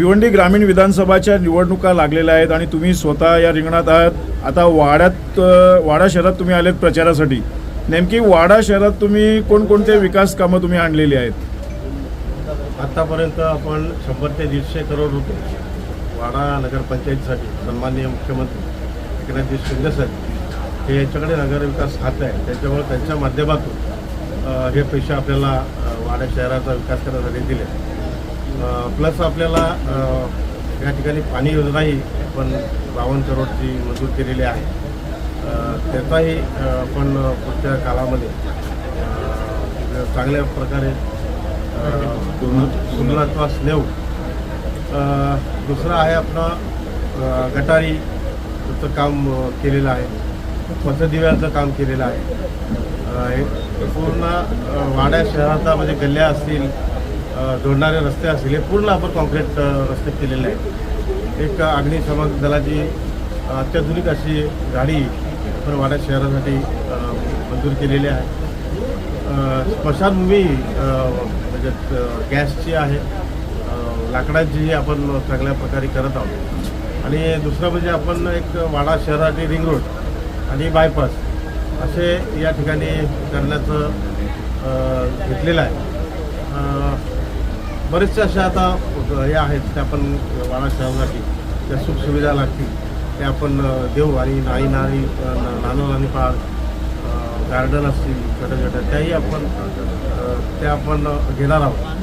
भिवंडी ग्रामीण विधानसभाच्या निवडणुका लागलेल्या आहेत आणि तुम्ही स्वतः या रिंगणात आहात. आता वाड्यात वाडा शहरात तुम्ही आलेत प्रचारासाठी. नेमकी वाडा शहरात तुम्ही कोणकोणते विकास कामं तुम्ही आणलेली आहेत? आतापर्यंत आपण शंभर ते दीडशे करोड रुपये वाडा नगरपंचायतीसाठी सन्माननीय मुख्यमंत्री एकनाथजी शिंदेसाहेब हे यांच्याकडे नगरविकास खातं आहे त्याच्यामुळे त्यांच्या माध्यमातून हे पैसे आपल्याला वाडा शहराचा विकास करण्यासाठी दिले प्लस आपल्याला या ठिकाणी पाणी योजनाही आपण बावन्न करोडची मंजूर केलेली आहे. त्याचाही आपण पुढच्या काळामध्ये चांगल्या प्रकारे पूर्णत्वास नेऊ दुसरं आहे आपलं गटारीचं गटारी काम केलेलं आहे. पथदिव्याचं काम केलेलं आहे. पूर्ण वाड्या शहराचा म्हणजे गल्ल्या असतील जोडणारे रस्ते असतील हे पूर्ण आपण कॉन्क्रीट रस्ते केलेले आहेत. एक अग्निशमन दलाची अत्याधुनिक अशी गाडी आपण वाड्या शहरासाठी मंजूर केलेली आहे. स्मशानभूमी म्हणजे गॅसची आहे लाकडाची आपण चांगल्या प्रकारे करत आहोत. आणि दुसरं म्हणजे आपण एक वाडा शहरासाठी रिंग रोड आणि बायपास असे या ठिकाणी करण्याचं घेतलेलं आहे. बरेचशा बरेचसे अशा आता हे आहेत त्या आपण वाडा शहरासाठी त्या सुखसुविधा लागतील. ते आपण देऊ आणि नाई नारी अ, ना- नानो नानी पार्क गार्डन असतील छोट्या छोट्या त्याही आपण त्या आपण घेणार आहोत.